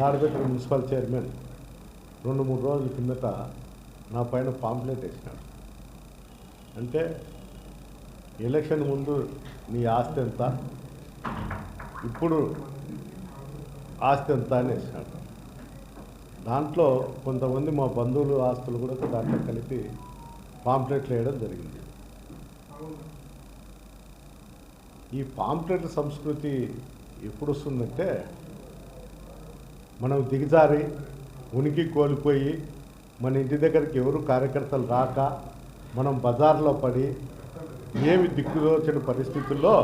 Tadipatri municipal chairman రెండు మూడు రోజుల కిందట నా పైన పాంప్లెట్ వేసినాడు. అంటే ఎలక్షన్ ముందు నీ ఆస్తి ఎంత? ఇప్పుడు ఆస్తి ఎంత అని వేసినాడు. దాంట్లో కొంతమంది మా బంధువులు ఆస్తులు కూడా దాంట్లో కలిపి పాంప్లెట్లు వేయడం జరిగింది. ఈ పాంప్లెట్ సంస్కృతి ఎప్పుడు వస్తుందంటే మనం దిగజారి ఉనికి కోల్పోయి మన ఇంటి దగ్గరికి ఎవరు కార్యకర్తలు రాక మనం బజార్లో పడి ఏమి దిక్కుదోచిన పరిస్థితుల్లో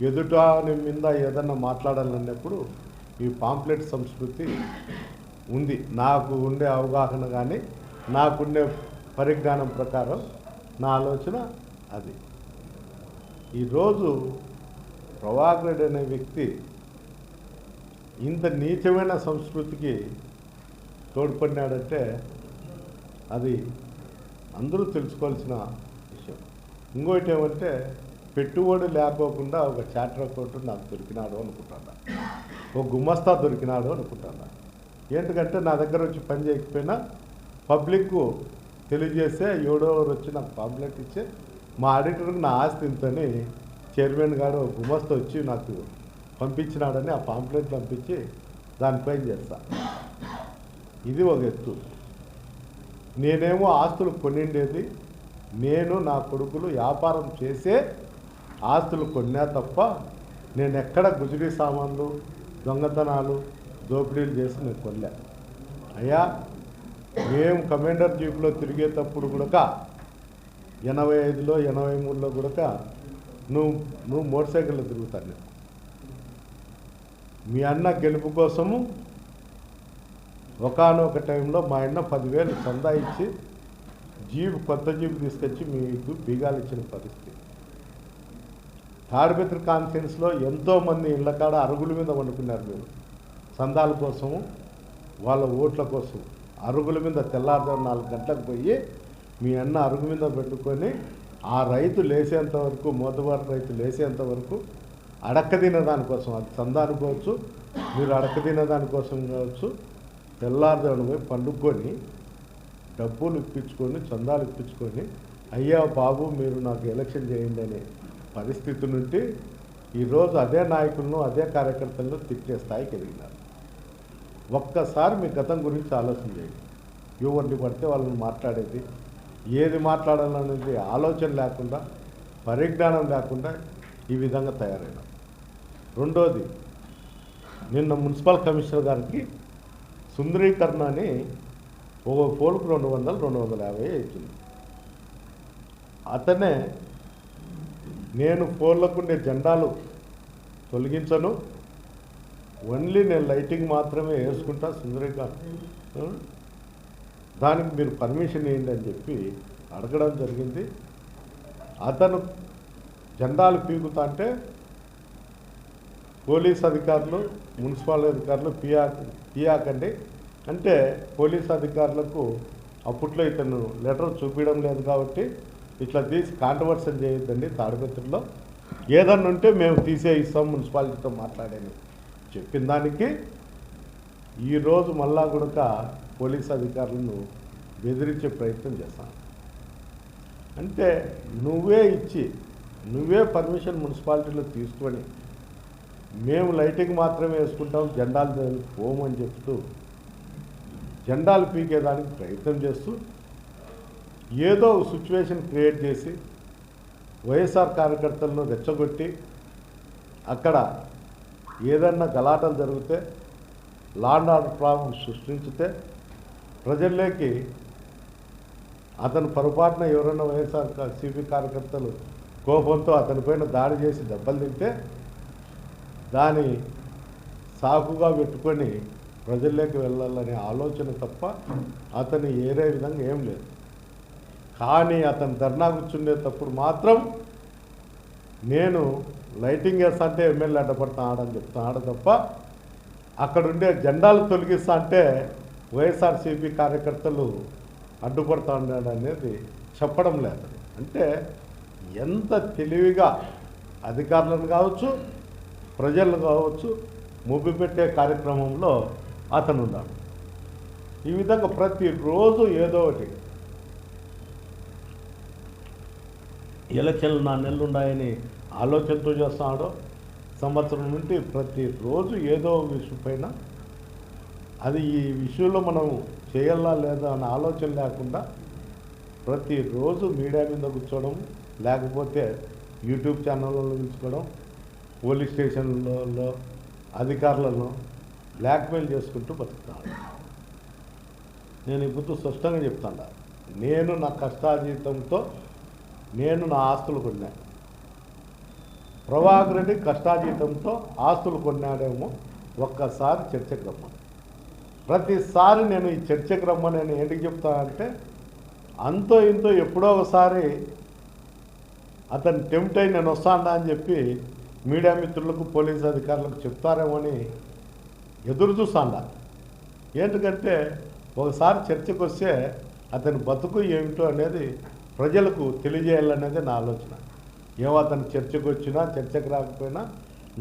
ఎదుటాని మీద ఏదన్నా మాట్లాడాలన్నప్పుడు ఈ పాంప్లెట్ సంస్కృతి ఉంది. నాకు ఉండే అవగాహన కానీ నాకుండే పరిజ్ఞానం ప్రకారం నా ఆలోచన అది. ఈరోజు ప్రభాకర్ అనే వ్యక్తి ఇంత నీచమైన సంస్కృతికి తోడ్పడినాడంటే అది అందరూ తెలుసుకోవాల్సిన విషయం. ఇంకోటి ఏమంటే పెట్టుబడి లేకోకుండా ఒక చార్టర్ అకౌంట్ నాకు దొరికినాడు అనుకుంటాను ఒక గుమస్తా దొరికినాడు అనుకుంటాను ఎందుకంటే నా దగ్గర వచ్చి పని చేయకపోయినా పబ్లిక్కు తెలియజేస్తే ఏడోవరు వచ్చి నాకు పాంప్లెట్ ఇచ్చే మా ఆడిటర్కి నా ఆస్తి ఇంతని చైర్మన్ గారు ఒక గుమస్తా వచ్చి నాకు పంపించినాడని ఆ పాంప్లెట్ పంపించి దానిపైన చేస్తా. ఇది ఒక ఎత్తు. నేనేమో ఆస్తులు కొనిండేది. నేను నా కొడుకులు వ్యాపారం చేసే ఆస్తులు కొన్నా తప్ప నేను ఎక్కడ గుజరీ సామాన్లు దొంగతనాలు దోపిడీలు చేసి నేను కొనలే. అయ్యా మేము కమాండర్ జీప్లో తిరిగేటప్పుడు కూడా ఎనభై ఐదులో ఎనభై మూడులో కూడా నువ్వు నువ్వు మోటార్ సైకిల్లో తిరుగుతాను నేను. మీ అన్న గెలుపు కోసము ఒకనొక టైంలో మా అన్న పదివేలు చందా ఇచ్చి జీపు కొత్త జీపు తీసుకొచ్చి మీకు బీగాలు ఇచ్చిన పరిస్థితి. తాడిపత్రి కాన్ఫరెన్స్లో ఎంతోమంది ఇళ్ళ కాడ అరుగుల మీద వండుకున్నారు మీరు. చందాల కోసము వాళ్ళ ఓట్ల కోసం. అరుగుల మీద తెల్లారుజాము నాలుగు గంటలకు పోయి మీ అన్న అరుగు మీద పెట్టుకొని ఆ రైతు లేసేంత వరకు మోతబాటు రైతు లేసేంత వరకు అడక్క తినదానికోసం అది చందా అనుకోవచ్చు మీరు అడక్క తినదానికోసం కావచ్చు తెల్లారుదాను పోయి పండుకొని డబ్బులు ఇప్పించుకొని చందాలు ఇప్పించుకొని అయ్యా బాబు మీరు నాకు ఎలక్షన్ చేయండి అనే పరిస్థితి నుండి ఈరోజు అదే నాయకులను అదే కార్యకర్తలను తిట్టే స్థాయికి ఎదిగినారు. ఒక్కసారి మీ గతం గురించి ఆలోచన చేయండి. ఎవరిని పడితే వాళ్ళని మాట్లాడేది ఏది మాట్లాడాలనేది ఆలోచన లేకుండా పరిజ్ఞానం లేకుండా ఈ విధంగా తయారైన రెండోది నిన్న మున్సిపల్ కమిషనర్ గారికి సుందరీకరణ అని ఒక పోలుకు రెండు వందలు రెండు వందల యాభై అవుతుంది అతనే నేను ఫోన్లకు ఉండే జెండాలు తొలగించను ఓన్లీ నేను లైటింగ్ మాత్రమే వేసుకుంటా సుందరీకరణ. దానికి మీరు పర్మిషన్ ఇవ్వండి అని చెప్పి అడగడం జరిగింది. అతను జెండాలు పీకుతా అంటే పోలీస్ అధికారులు మున్సిపల్ అధికారులు పియా అండి అంటే పోలీస్ అధికారులకు అప్పట్లో ఇతను లెటర్ చూపించడం లేదు కాబట్టి ఇట్లా తీసి కాంట్రవర్సల్ చేయొద్దండి తాడిపత్రిలో. ఏదన్నా ఉంటే మేము తీసే ఇస్తాం మున్సిపాలిటీతో మాట్లాడని చెప్పిన దానికి ఈరోజు మళ్ళా కూడా పోలీస్ అధికారులను బెదిరించే ప్రయత్నం చేస్తాను అంటే నువ్వే ఇచ్చి నువ్వే పర్మిషన్ మున్సిపాలిటీలో తీసుకొని మేము లైటింగ్ మాత్రమే వేసుకుంటాం జెండాలు దగ్గరికి పోమని చెప్తూ జెండాలు పీకేదానికి ప్రయత్నం చేస్తూ ఏదో సిచ్యువేషన్ క్రియేట్ చేసి వైఎస్ఆర్ కార్యకర్తలను రెచ్చగొట్టి అక్కడ ఏదన్నా గలాటలు జరిగితే లాండ్ ఆర్డర్ ప్రాబ్లం సృష్టించితే ప్రజల్లోకి అతను పొరపాటున ఎవరైనా వైఎస్ఆర్ సిపి కార్యకర్తలు కోపంతో అతనిపైన దాడి చేసి దెబ్బలు తింటే దాని సాకుగా పెట్టుకొని ప్రజల్లోకి వెళ్ళాలనే ఆలోచన తప్ప అతను ఏరే విధంగా ఏం లేదు. కానీ అతను ధర్నా కూర్చుండేటప్పుడు మాత్రం నేను లైటింగ్ వేస్తా అంటే ఎమ్మెల్యే అడ్డపడతా ఆడని చెప్తా ఆడ తప్ప అక్కడుండే జెండాలు తొలగిస్తా అంటే వైఎస్ఆర్సీపీ కార్యకర్తలు అడ్డుపడతా ఉన్నాడు అనేది చెప్పడం లేదు. అంటే ఎంత తెలివిగా అధికారులను కావచ్చు ప్రజలు కావచ్చు ముబ్బి పెట్టే కార్యక్రమంలో అతను ఉన్నాడు ఈ విధంగా ప్రతిరోజు ఏదో ఒకటి. ఎలక్షన్లు నా నెలలు ఉన్నాయని ఆలోచనతో చేస్తున్నాడో సంవత్సరం నుండి ప్రతిరోజు ఏదో ఒక విషయం పైన. అది ఈ విషయంలో మనం చేయాలా లేదా అన్న ఆలోచన లేకుండా ప్రతిరోజు మీడియా మీద కూర్చోవడం లేకపోతే యూట్యూబ్ ఛానల్లో పిలుచుకోవడం పోలీస్ స్టేషన్లలో అధికారులను బ్లాక్మెయిల్ చేసుకుంటూ బతుకుతాను నేను ఇప్పుడు స్పష్టంగా చెప్తాను నేను నా కష్టాజీతంతో నేను నా ఆస్తులు కొన్నాను. ప్రభాకర్ రెడ్డి కష్టాజీతంతో ఆస్తులు కొన్నాడేమో ఒక్కసారి చర్చకు రమ్మని. ప్రతిసారి నేను ఈ చర్చకు రమ్మని నేను ఏంటికి చెప్తానంటే అంతో ఇంతో ఎప్పుడో ఒకసారి అతను టెంప్ట్ అయి నేను వస్తాడా అని చెప్పి మీడియా మిత్రులకు పోలీస్ అధికారులకు చెప్తారేమో అని ఎదురు చూస్తాడా. ఏంటంటే ఒకసారి చర్చకు వస్తే అతని బతుకు ఏమిటో అనేది ప్రజలకు తెలియజేయాలనేది నా ఆలోచన. ఏమో అతను చర్చకు వచ్చినా చర్చకు రాకపోయినా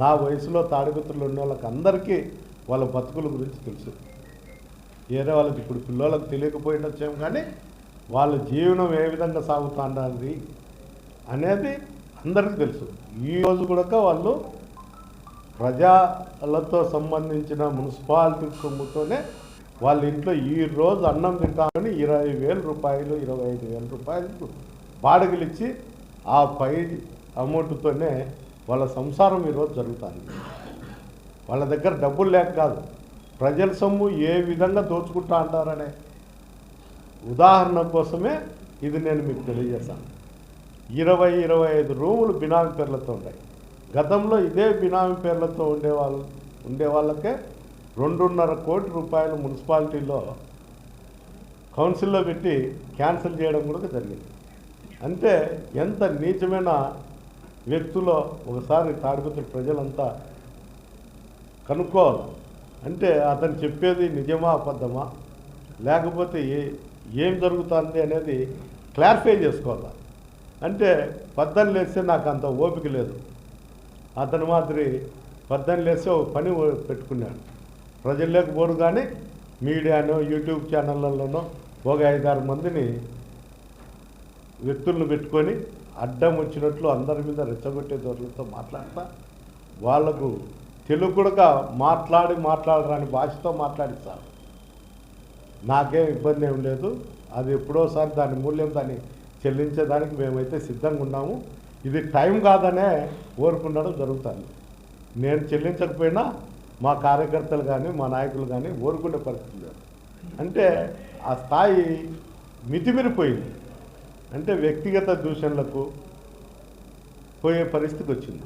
నా వయసులో తాడిపత్రులు ఉన్న వాళ్ళకి అందరికీ వాళ్ళ బతుకుల గురించి తెలుసు. వేరే వాళ్ళకి ఇప్పుడు పిల్లలకు తెలియకపోయినచ్చేం కానీ వాళ్ళ జీవనం ఏ విధంగా సాగుతుండాలి అనేది అందరికీ తెలుసు. ఈరోజు కూడా వాళ్ళు ప్రజలతో సంబంధించిన మున్సిపాలిటీ సొమ్ముతోనే వాళ్ళ ఇంట్లో ఈ రోజు అన్నం తింటామని ఇరవై వేల రూపాయలు ఇరవై ఐదు వేల రూపాయలు బాడుగలు ఇచ్చి ఆ పై అమౌంట్తోనే వాళ్ళ సంసారం ఈరోజు జరుగుతుంది. వాళ్ళ దగ్గర డబ్బులు లేక కాదు. ప్రజల సొమ్ము ఏ విధంగా దోచుకుంటా అంటారనే ఉదాహరణ కోసమే ఇది నేను మీకు తెలియజేశాను. ఇరవై ఇరవై ఐదు రూములు బినామీ పేర్లతో ఉన్నాయి. గతంలో ఇదే బినామీ పేర్లతో ఉండేవాళ్ళు ఉండే వాళ్ళకే రెండున్నర కోటి రూపాయలు మున్సిపాలిటీలో కౌన్సిల్లో పెట్టి క్యాన్సిల్ చేయడం కూడా జరిగింది. అంటే ఎంత నీచమైన వ్యక్తులో ఒకసారి తాడిపత్రి ప్రజలంతా కనుక్కోవాలి. అంటే అతను చెప్పేది నిజమా అబద్ధమా? లేకపోతే ఏ ఏం జరుగుతుంది అనేది క్లారిఫై చేసుకోవాలి. అంటే పద్దెని లేస్తే నాకు అంత ఓపిక లేదు. అతను మాదిరి పద్దెని లేస్తే ఒక పని పెట్టుకున్నాడు. ప్రజల్లోకి పోరు కానీ మీడియానో యూట్యూబ్ ఛానళ్ళలోనో ఒక ఐదారు మందిని వ్యక్తులను పెట్టుకొని అడ్డం వచ్చినట్లు అందరి మీద రెచ్చగొట్టే ధోరణితో మాట్లాడతా. వాళ్ళకు తెలుగు కూడా మాట్లాడి మాట్లాడరాని భాషతో మాట్లాడిస్తారు నాకేం ఇబ్బంది ఏం లేదు. అది ఎప్పుడోసారి దాని మూల్యం దాన్ని చెల్లించేదానికి మేమైతే సిద్ధంగా ఉన్నాము. ఇది టైం కాదనే ఓరుకుండడం జరుగుతుంది. నేను చెల్లించకపోయినా మా కార్యకర్తలు కానీ మా నాయకులు కానీ ఓరుకునే పరిస్థితి లేదు. అంటే ఆ స్థాయి మితిమిరిపోయింది. అంటే వ్యక్తిగత దూషణలకు పోయే పరిస్థితికి వచ్చింది.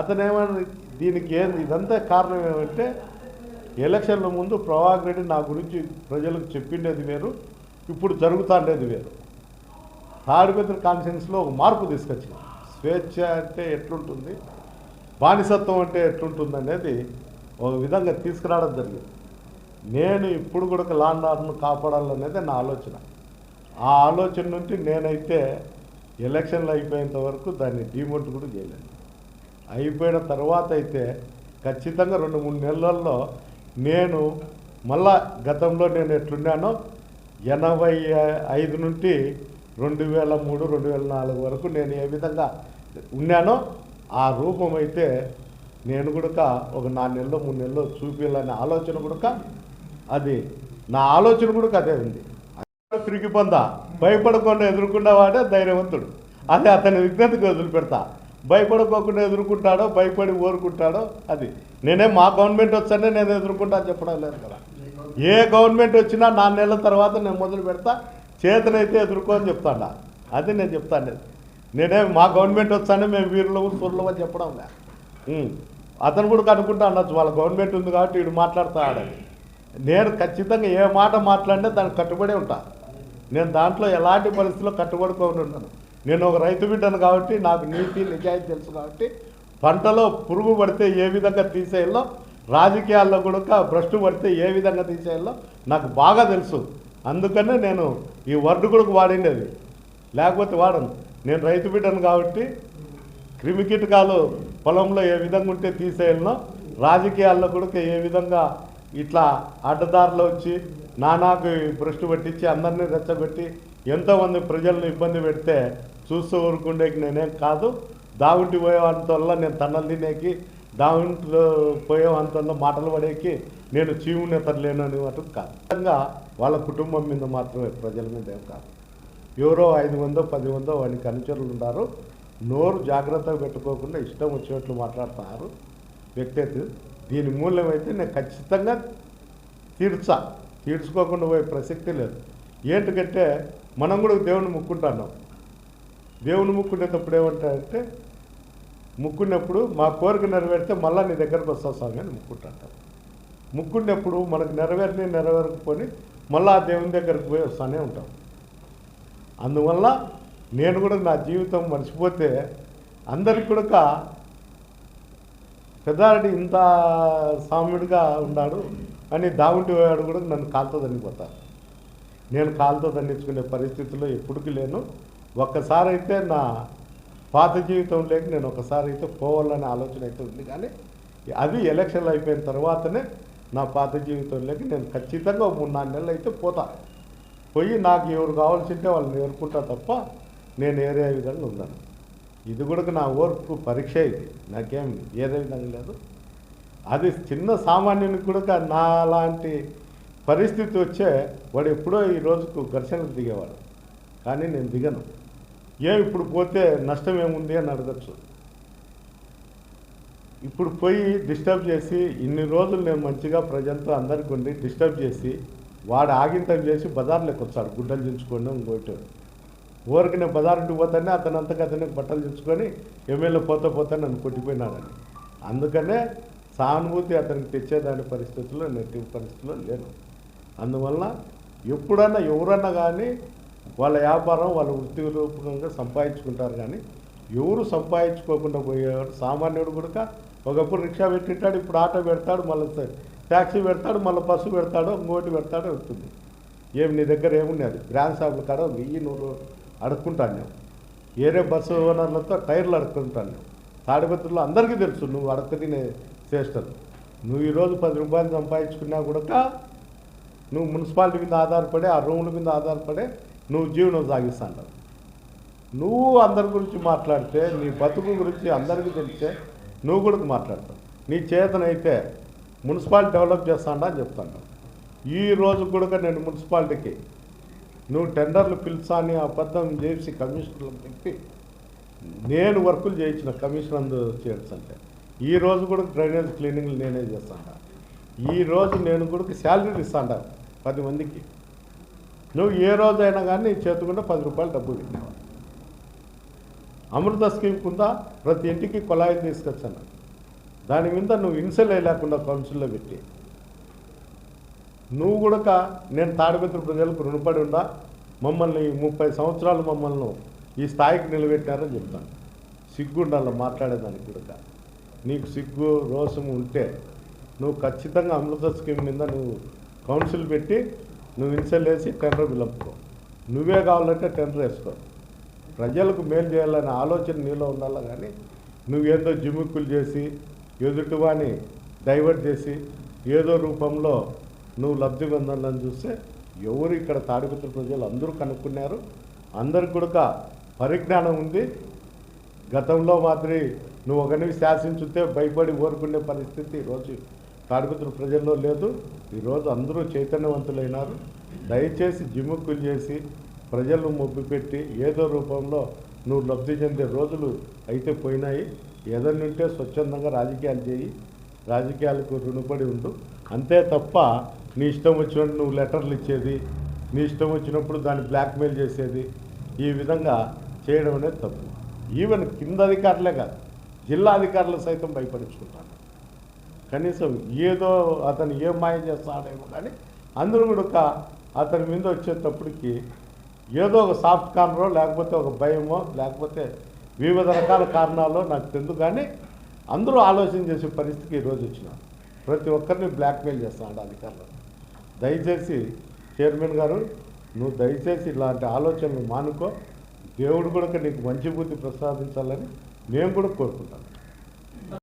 అతనేమని దీనికి ఏం ఇదంతా కారణం ఏమంటే ఎలక్షన్ల ముందు ప్రభాకర్ రెడ్డి నా గురించి ప్రజలకు చెప్పిండేది మీరు ఇప్పుడు జరుగుతుండేది వేరు. తాడిపత్రి కాన్ఫరెన్స్లో ఒక మార్పు తీసుకొచ్చింది స్వేచ్ఛ అంటే ఎట్లుంటుంది? బానిసత్వం అంటే ఎట్లుంటుంది అనేది ఒక విధంగా తీసుకురావడం జరిగింది. నేను ఇప్పుడు కూడా లాండ్ ఆర్డర్ను కాపాడాలనేది నా ఆలోచన. ఆ ఆలోచన నుండి నేనైతే ఎలక్షన్లు అయిపోయేంత వరకు దాన్ని డిమోట్ కూడా చేయలేదు. అయిపోయిన తర్వాత అయితే ఖచ్చితంగా రెండు మూడు నెలల్లో నేను మళ్ళా గతంలో నేను ఎట్లున్నానో ఎనభై ఐదు నుండి రెండు వేల మూడు రెండు వేల నాలుగు వరకు నేను ఏ విధంగా ఉన్నానో ఆ రూపం అయితే నేను కూడా ఒక నాలుగు నెలలో మూడు నెలల్లో చూపించాలనే ఆలోచన కూడా అది నా ఆలోచన కూడా అదే ఉంది. తిరిగి పొందా. భయపడకుండా ఎదుర్కొన్నవాడే ధైర్యవంతుడు. అది అతని విజ్ఞతకు వదిలిపెడతా. భయపడుకోకుండా ఎదుర్కొంటాడో భయపడి ఊరుకుంటాడో అది. నేనే మా గవర్నమెంట్ వచ్చానే నేను ఎదుర్కొంటా చెప్పడం లేదు కదా. ఏ గవర్నమెంట్ వచ్చినా నాలుగు నెలల తర్వాత నేను మొదలు పెడతా చేతనైతే ఎదుర్కో అని చెప్తాడా. అది నేను చెప్తాను నేనే మా గవర్నమెంట్ వచ్చానే మేము వీరులము సుర్లము అని చెప్పడం లే. అతను కూడా కనుక్కుంటా అనొచ్చు వాళ్ళ గవర్నమెంట్ ఉంది కాబట్టి వీడు మాట్లాడతాడని నేను ఖచ్చితంగా ఏ మాట మాట్లాడినా దానికి కట్టుబడి ఉంటా. నేను దాంట్లో ఎలాంటి పరిస్థితుల్లో కట్టుబడుకొని ఉన్నాను నేను ఒక రైతు బిడ్డను కాబట్టి నాకు నీతి నిజాయితీ తెలుసు కాబట్టి పంటలో పురుగు పడితే ఏ విధంగా తీసేయాలో రాజకీయాల్లో కూడా భ్రష్టు పడితే ఏ విధంగా తీసేయాలో నాకు బాగా తెలుసు. అందుకనే నేను ఈ వర్డ్ కూడా వాడిండేది. లేకపోతే వాడను. నేను రైతు బిడ్డను కాబట్టి క్రిమికీటకాలు పొలంలో ఏ విధంగా ఉంటే తీసేయాలనో రాజకీయాల్లో కూడా ఏ విధంగా ఇట్లా అడ్డదారిలో వచ్చి నానాకు భ్రష్టు పట్టించి అందరినీ రెచ్చగొట్టి ఎంతోమంది ప్రజలను ఇబ్బంది పెడితే చూస్తూ ఊరుకుండేకి నేనేం కాదు. దావుంటి పోయేంతవల్ల నేను తన్నలు తినేకి దానింట్లో పోయే అంతలో మాటలు పడేకి నేను చీవుని ఎత్తలేను అని మాత్రం కాదు. నిజంగా వాళ్ళ కుటుంబం మీద మాత్రమే ప్రజల మీద ఏం కాదు. ఎవరో ఐదు వందో పది వందో వానికి అనుచరులు ఉన్నారు నోరు జాగ్రత్తగా పెట్టుకోకుండా ఇష్టం వచ్చినట్లు మాట్లాడుతున్నారు. వ్యక్తి అయితే దీని మూల్యం అయితే నేను ఖచ్చితంగా తీర్చా. తీర్చుకోకుండా పోయే ప్రసక్తి లేదు. ఏంటికంటే మనం కూడా దేవుని ముక్కుంటున్నాం. దేవుని ముక్కునేటప్పుడు ఏమంటారంటే ముక్కున్నప్పుడు మా కోరిక నెరవేరితే మళ్ళీ నీ దగ్గరకు వస్తా స్వామి అని ముక్కుంటాడు. ముక్కున్నప్పుడు మనకు నెరవేరిని నెరవేరకపోని మళ్ళీ ఆ దేవుని దగ్గరకు పోయి వస్తానే ఉంటాం. అందువల్ల నేను కూడా నా జీవితం మర్చిపోతే అందరికి కూడా పెద్దారెడ్డి ఇంత సామ్యుడిగా ఉన్నాడు అని దావుంటి వాడు కూడా నన్ను కాలుతో దండిపోతారు నేను కాలుతో దండించుకునే పరిస్థితిలో ఎప్పటికీ లేను. ఒక్కసారైతే నా పాత జీవితంలోకి నేను ఒకసారి అయితే పోవాలనే ఆలోచన అయితే ఉంది. కానీ అది ఎలక్షన్లు అయిపోయిన తర్వాతనే నా పాత జీవితంలోకి నేను ఖచ్చితంగా ఒక మూడు నాలుగు నెలలు అయితే పోతా. పోయి నాకు ఎవరు కావాల్సింటే వాళ్ళని ఎదుర్కొంటా తప్ప నేను ఏరే విధంగా ఉన్నాను ఇది కూడా నా ఓర్పు పరీక్ష ఇది. నాకేం ఏదే విధంగా లేదు. అది చిన్న సామాన్యునికి కూడా నా లాంటి పరిస్థితి వచ్చే వాడు ఎప్పుడో ఈ రోజుకు ఘర్షణకు దిగేవాడు. కానీ నేను దిగను. ఏం ఇప్పుడు పోతే నష్టం ఏముంది అని అడగచ్చు. ఇప్పుడు పోయి డిస్టర్బ్ చేసి ఇన్ని రోజులు నేను మంచిగా ప్రజలతో అందరికి ఉండి డిస్టర్బ్ చేసి వాడు ఆగింతం చేసి బజార్లోకి వచ్చాడు గుడ్డలు దించుకొని ఇంకోటి ఊరికి నేను బజారుకి పోతానే అతను అంతకు అతనికి బట్టలు దించుకొని ఎమ్మెల్యే పోతా పోతా నన్ను కొట్టిపోయినాడని. అందుకనే సానుభూతి అతనికి తెచ్చేదాని పరిస్థితుల్లో నెగిటివ్ పరిస్థితుల్లో లేను. అందువల్ల ఎప్పుడన్నా ఎవరన్నా కానీ వాళ్ళ వ్యాపారం వాళ్ళ వృత్తి రూపంగా సంపాదించుకుంటారు కానీ ఎవరు సంపాదించుకోకుండా పోయేవాడు? సామాన్యుడు కూడా ఒకప్పుడు రిక్షా పెట్టింటాడు ఇప్పుడు ఆటో పెడతాడు మళ్ళీ ట్యాక్సీ పెడతాడు మళ్ళీ బస్సు పెడతాడు ఇంకోటి పెడతాడు వెళ్తుంది ఏమి నీ దగ్గర ఏమున్నది బ్రాండ్ షాపుల కాడ వెయ్యి నూరు అడుక్కుంటాను నేను. ఏరే బస్సు ఓనర్లతో టైర్లు అడుక్కుంటాను నేను. తాడిపత్రులు అందరికీ తెలుసు నువ్వు అడక్క తినే నువ్వు ఈరోజు పది రూపాయలు సంపాదించుకున్నా కూడా నువ్వు మున్సిపాలిటీ మీద ఆధారపడి ఆ రూముల మీద ఆధారపడే నువ్వు జీవనం సాగిస్తావు నువ్వు అందరి గురించి మాట్లాడితే నీ బతుకు గురించి అందరికీ తెలిస్తే నువ్వు కూడా మాట్లాడతావు. నీ చేతనైతే మున్సిపాలిటీ డెవలప్ చేస్తాడా అని చెప్తాను. ఈ రోజు కూడా నేను మున్సిపాలిటీకి నువ్వు టెండర్లు పిలుచాని అబద్ధం చేసి కమిషనర్లు చెప్పి నేను వర్కులు చేయించిన కమిషన్ అందు చేయొచ్చు అంటే ఈ రోజు కూడా డ్రైనేజ్ క్లీనింగ్లు నేనే చేస్తాను ఈ రోజు నేను కూడా శాలరీలు ఇస్తాను పది మందికి. నువ్వు ఏ రోజైనా కానీ నీ చేతుకుండా పది రూపాయలు డబ్బు తిన్నావు అమృత స్కీమ్ కింద ప్రతి ఇంటికి కుళాయి తీసుకొచ్చాను. దాని మీద నువ్వు ఇన్సల్ లేకుండా కౌన్సిల్లో పెట్టి. నువ్వు కూడా నేను తాడిపత్రి ప్రజలకు రుణపడి ఉండా మమ్మల్ని ముప్పై సంవత్సరాలు మమ్మల్ని ఈ స్థాయికి నిలబెట్టారని చెప్తాను. సిగ్గు ఉండాలి మాట్లాడేదానికి కూడా నీకు సిగ్గు రోషము ఉంటే నువ్వు ఖచ్చితంగా అమృత స్కీమ్ మీద నువ్వు కౌన్సిల్ పెట్టి నువ్వు ఇన్సల్ వేసి టెండర్ పిలుపుకో నువ్వే కావాలంటే టెండర్ వేసుకో. ప్రజలకు మేలు చేయాలనే ఆలోచన నీలో ఉండాలి కానీ నువ్వేదో జిమ్మిక్కులు చేసి ఎదుటివాని డైవర్ట్ చేసి ఏదో రూపంలో నువ్వు లబ్ధి పొందాలని చూస్తే ఎవరు ఇక్కడ తాడిపత్రి ప్రజలు అందరూ కనుక్కున్నారు. అందరికి కూడా పరిజ్ఞానం ఉంది. గతంలో మాదిరి నువ్వు ఒకరిని శాసించితే భయపడి ఓరుకునే పరిస్థితి ఈరోజు తాడిపత్రి ప్రజల్లో లేదు. ఈరోజు అందరూ చైతన్యవంతులైనారు. దయచేసి జిమ్ముక్కులు చేసి ప్రజలను మొబ్బిపెట్టి ఏదో రూపంలో నువ్వు లబ్ధి చెందే రోజులు అయితే పోయినాయి. ఏదన్నుంటే స్వచ్ఛందంగా రాజకీయాలు చేయి. రాజకీయాలకు రుణపడి ఉండు. అంతే తప్ప నీ ఇష్టం వచ్చినట్టు నువ్వు లెటర్లు ఇచ్చేది నీ ఇష్టం వచ్చినప్పుడు దాన్ని బ్లాక్మెయిల్ చేసేది ఈ విధంగా చేయడం అనేది తప్పు. ఈవెన్ కింద అధికారులే కాదు జిల్లా అధికారులు సైతం భయపడించుకుంటాను కనీసం ఏదో అతను ఏ మాయ చేస్తాడేమో కానీ అందరూ కూడా అతని మీద వచ్చేటప్పటికి ఏదో ఒక సాఫ్ట్ కార్నరో లేకపోతే ఒక భయమో లేకపోతే వివిధ రకాల కారణాలు నాకు తెలుసు కానీ అందరూ ఆలోచన చేసే పరిస్థితికి ఈరోజు వచ్చిన. ప్రతి ఒక్కరిని బ్లాక్మెయిల్ చేస్తున్నాడు అధికారులు. దయచేసి చైర్మన్ గారు నువ్వు దయచేసి ఇలాంటి ఆలోచనలు మానుకో. దేవుడు కూడా నీకు మంచి బుద్ధి ప్రసాదించాలని మేము కూడా కోరుకుంటాను